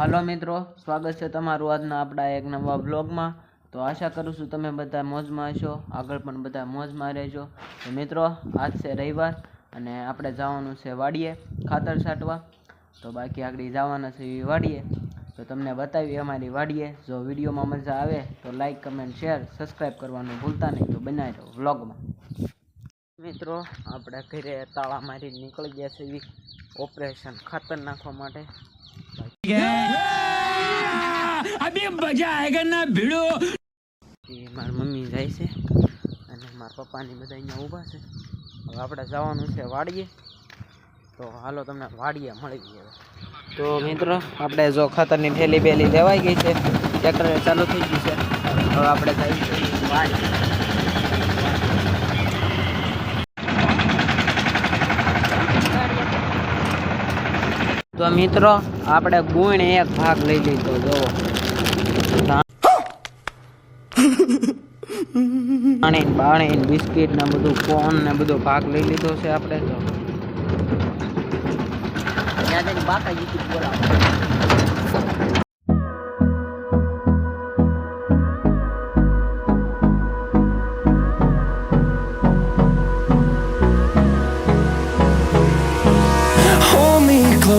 હાલો મિત્રો, સ્વાગત છે તમારું આજના આપણા એક નવા બ્લોગમાં તો આશા કરું છું તમે બધા મોજમાં હશો, આગળ પણ બધા મોજમાં રહેજો. તો મિત્રો, આજ છે રવિવાર અને આપણે જવાનું છે વાડીએ, ખાતર છાંટવા. તો બાકી આગળ જવાના છે વાડીએ. તો તમને બતાવીએ અમારી વાડીએ, જો વિડીયોમાં મજા આવે તો લાઈક કમેન્ટ શેર સબસ્ક્રાઈબ કરવાનું ભૂલતા નહીં. તો બનાવી દો વ્લોગમાં મિત્રો, આપણે ઘરે તાળા મારી નીકળી ગયા છે ઓપરેશન ખાતર નાખવા માટે. ગયા અભી મજા આયગા ના ભીડો મારી મમ્મી જાય છે અને મારા પપ્પાની બધા અહીંયા ઊભા છે હવે આપણે જવાનું છે વાડીએ તો હાલો તમને વાડીએ મળી ગયો તો મિત્રો આપણે જો ખાતરની થેલી બેલી લેવાઈ ગઈ છે ટ્રેક્ટર ચાલુ થઈ ગયું છે હવે આપણે જઈશું વાડી તો મિત્રો, આપણે ગુણ એક ભાગ લઈ લીધો જોવો પાણી બાણી, બિસ્કિટ ને બધું, કોન ને બધો ભાગ લઈ લીધો છે આપણે તો બાકા જીતી બોલાવો.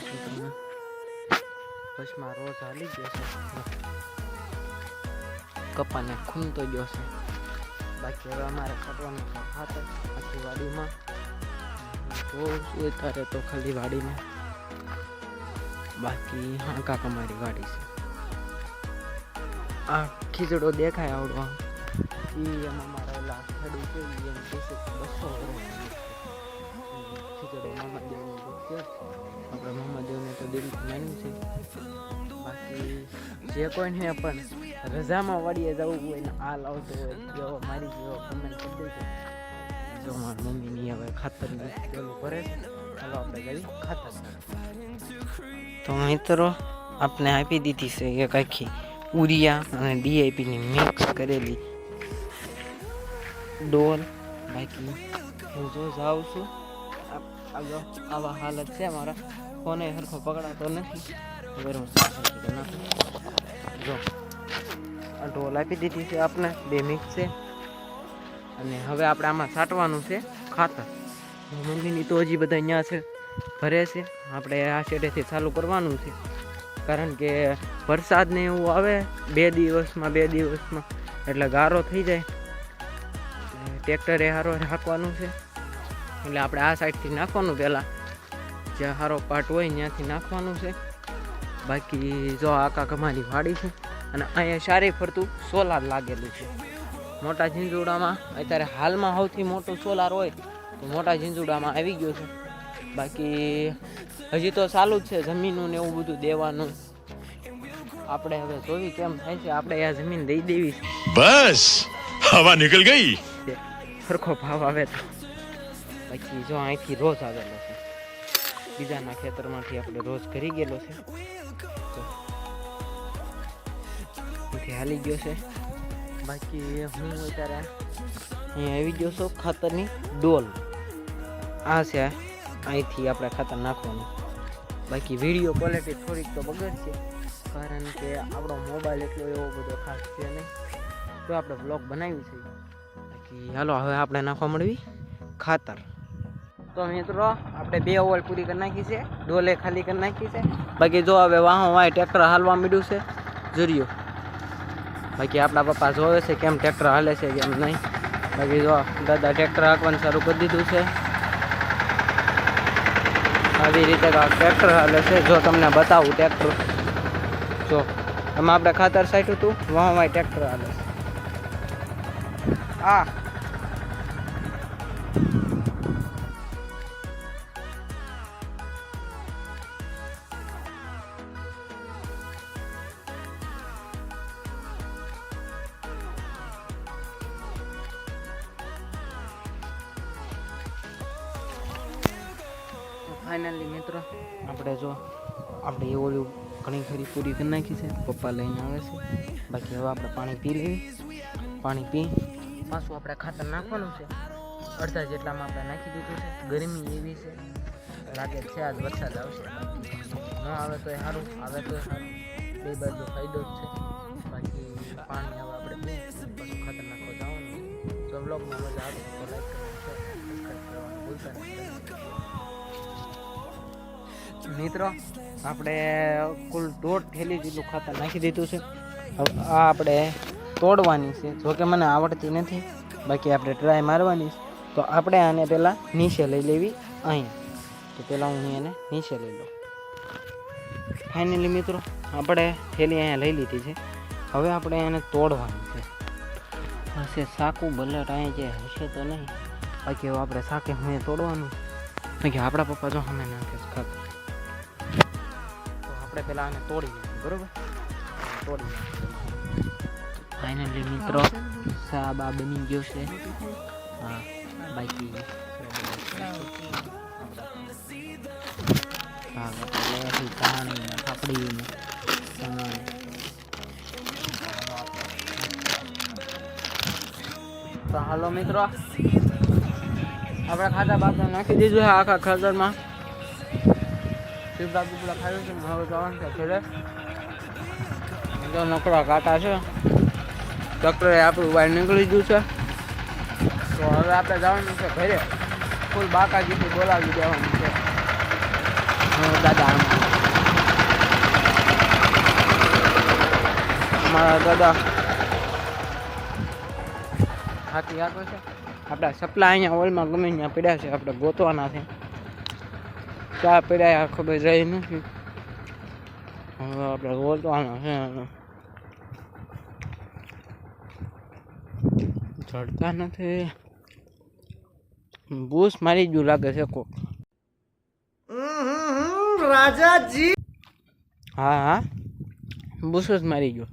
જોઈ શકો છો તમે બસમાં રોજ હાલી ગયો છે. કપાને ખૂંદતો ગયો છે. બાકી હવે અમારે કાઢવાનું છે. ખાતર આખી વાડીમાં. બહુ ઉતારે તો ખાલી વાડીમાં. બાકી હા કાક અમારી વાડી છે. આ ખીચડો દેખાય આવડો આમ. ઈ એમાં મારા ઓલા ખેડૂત છે, ઈ એમ કહેશે કે બસો ખીચડો મામા દેવનો છે. આપણે મામા દેવને તો દિલ માન્યું છે. બાકી જે કોઈને પણ રજામાં વાડીએ જવું હોય ને હાલ આવતો હોય જેવો મારી જેવો કમેન્ટ કરી દેજો. જો મારી મમ્મીની હવે ખાતરની પેલું ભરે છે. ચાલો આપણે જઈ ખાતર તો મિત્રો આપણે આપી દીધી છે એક આખી ઉરિયા અને ડીઆઈપીની મિક્સ કરેલી ડોલ. બાકી હું જો જાઉં છું. આ- આ જો આવા હાલત છે મારા ફોને સરખો પકડાતો નથી. હવે હું જો આ ઢોલ આપી દીધી છે આપણે બે મિક્સ છે. અને હવે આપણે આમાં છાંટવાનું છે ખાતર. મમ્મીની તો હજી બધા અહીંયા છે, ભરે છે. આપણે આ શેડેથી ચાલુ કરવાનું છે. કારણ કે વરસાદ ને એવું આવે, બે દિવસમાં બે દિવસમાં, એટલે ગારો થઈ જાય. ટ્રેક્ટરે હારો નાખવાનું છે. એટલે આપણે આ સાઈડથી નાખવાનું પહેલાં. જ્યાં સારો પાટ હોય ત્યાંથી નાખવાનું છે. બાકી જો આકા કમાની વાડી છે અને અહીંયા સારી ફરતું સોલાર લાગેલું છે. મોટા ઝીંઝુડામાં અત્યારે હાલમાં સૌથી મોટો સોલાર હોય તો મોટા ઝીંઝુડામાં આવી ગયો છે. બાકી હજી તો ચાલુ જ છે જમીનનું ને એવું બધું દેવાનું. આપણે હવે જોઈએ કેમ થાય છે આપણે આ જમીન દઈ દેવી બસ હવા નીકળ ગઈ. સરખો ભાવ આવે તો. બાકી જો અહીંથી રોજ આવેલો છે. બીજાના ખેતરમાંથી આપણે રોજ કરી ગયેલો છે. અહીંથી હાલી ગયો છે. બાકી હું અત્યારે અહીંયા આવી ગયો છું ખાતરની ડોલ. આ છે અહીંથી આપણે ખાતર નાખવાનું. બાકી વીડિયો ક્વોલિટી થોડીક તો બગડશે, કારણ કે આપણો મોબાઈલ એટલો એવો બધો ખાસ છે નહીં. તો આપણે બ્લોગ બનાવ્યું છે. બાકી હાલો, હવે આપણે નાખવા મળવી ખાતર. તો મિત્રો આપણે બે ઓવર પૂરી કરી નાખી છે ડોલે ખાલી કરી નાખી છે. બાકી જો હવે વાહો વાય ટ્રેક્ટર હાલવા માંડ્યું છે જુરિયો. બાકી આપણા પપ્પા જોવે છે કેમ ટ્રેક્ટર હાલે છે કેમ નહીં. બાકી જો દાદા ટ્રેક્ટર હાંકવાનું શરૂ કરી દીધું છે. આવી રીતે ટ્રેક્ટર હાલે છે. જો તમને બતાવું ટ્રેક્ટર. જો એમાં આપણે ખાતર સાઠ્યું હતું વાહ વાય ટ્રેક્ટર હાલે છે. આ ફાઇનલી મિત્રો, આપણે જો, આપણે એ ઓલું ઘણી ખરી પૂરી કરી નાખી છે. પપ્પા લઈને આવે છે. બાકી હવે આપણે પાણી પી લઈએ. પાણી પી, પાછું આપણે ખાતર નાખવાનું છે. અડધા જેટલામાં આપણે નાખી દીધું છે. ગરમી એવી છે. લાગે છે આજ વરસાદ આવશે. ન આવે તો એ સારું, આવે તો સારું. બે બાજુ ફાયદો જ છે. બાકી પાણી હવે આપણે ખાતર નાખવા જવાનું તો બ્લોગમાં મજા આવે તો લાઈક કરવાનું ભૂલતા નહીં. મિત્રો, આપણે કુલ દોઢ થેલી જેટલું ખાતર નાખી દીધું છે. આ આપણે તોડવાની છે. જોકે મને આવડતી નથી, બાકી આપણે ટ્રાય મારવાની છે. તો આપણે આને પહેલાં નીચે લઈ લેવી, અહીં. તો પહેલાં હું એને નીચે લઈ લઉં. ફાઇનલી મિત્રો, આપણે થેલી અહીંયા લઈ લીધી છે. હવે આપણે એને તોડવાની છે. હશે સાકું બલેટ અહીંયા જે હશે તો નહીં. બાકી આપણે સાકે હું તોડવાનું. બાકી આપણા પપ્પા જો અમે નાખે ખાતર. આપણે પહેલા આને તોડી લઈએ બરોબર તોડી ફાઇનલી મિત્રો સાબ આ બની ગયો છે હા બાકી હા લેથી પાણી ને પાપડી ને સણ. તો હાલો મિત્રો આપણે ખાતા બાતા નાખી દીધું છે આખા ખાતરમાં પીપળા પીપળા ખાયું છે, હવે જવાનું છે ઘરે. જો નકરા કાંટા છે. ડૉક્ટરે આપણું બહાર નીકળી ગયું છે. તો હવે આપણે જવાનું છે ઘરે. ફૂલ બાકાજીથી બોલાવી દેવાનું છે. દાદા આમ. અમારા દાદા હાથી આગળ છે. આપણા સપલા અહીંયા હોલમાં ગમે ત્યાં પડ્યા છે, આપણે ગોતવાના છે. ચા પીડાય આ ખબર રહી નથી હવે આપણે ગોતવાના છે ચડતા નથી બૂસ મારી ગયું લાગે છે કોક રાજાજી હા હા બૂસ જ મારી ગયો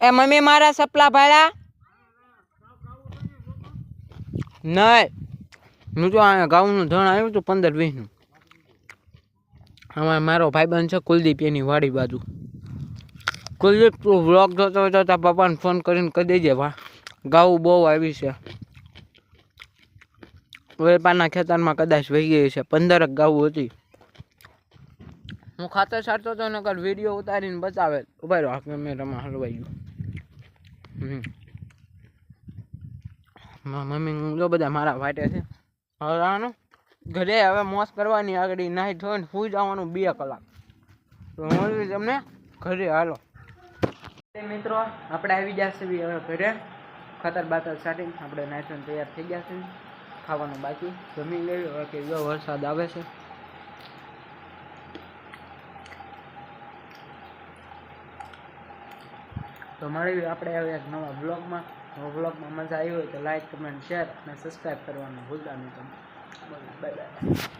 એ મમ્મી મારા સપલા ભાડા નહીં હું તો આ ગાઉનું ધણ આવ્યું હતું પંદર વીસનું. આમાં મારો ભાઈબંધ છે કુલદીપ, એની વાડી બાજુ. કુલદીપ, તું વ્લોગ જોતો હોય તો પપ્પાને ફોન કરીને કહી દેજે વા ગાઉ બહુ આવી છે. વેપારના ખેતરમાં કદાચ વહી ગઈ છે. પંદરક ગાઉ હતી. હું ખાતર સારતો હતો નકર વીડિયો ઉતારીને બતાવે. ઊભા રહ્યો રમા હલવાઈ ગયું. મમ્મી જો બધા મારા વાટે છે. હવે ઘરે હવે મોસ કરવાની આગળ નાહી ધોઈને સુઈ જવાનું બે કલાક. તો હું તમને ઘરે, હાલો. મિત્રો, આપણે આવી ગયા છે હવે ઘરે. ખતર બાતર સાટી આપણે નાઈટ્રોન તૈયાર થઈ ગયા છે ખાવાનું બાકી. જમી લેવી, હવે કે વરસાદ આવે છે. તો મળી આપણે હવે એક નવા બ્લોગમાં નવા બ્લોગમાં મજા આવી હોય તો લાઈક કમેન્ટ શેર અને સબસ્ક્રાઈબ કરવાનું ભૂલતા નહીં તમે. Bye bye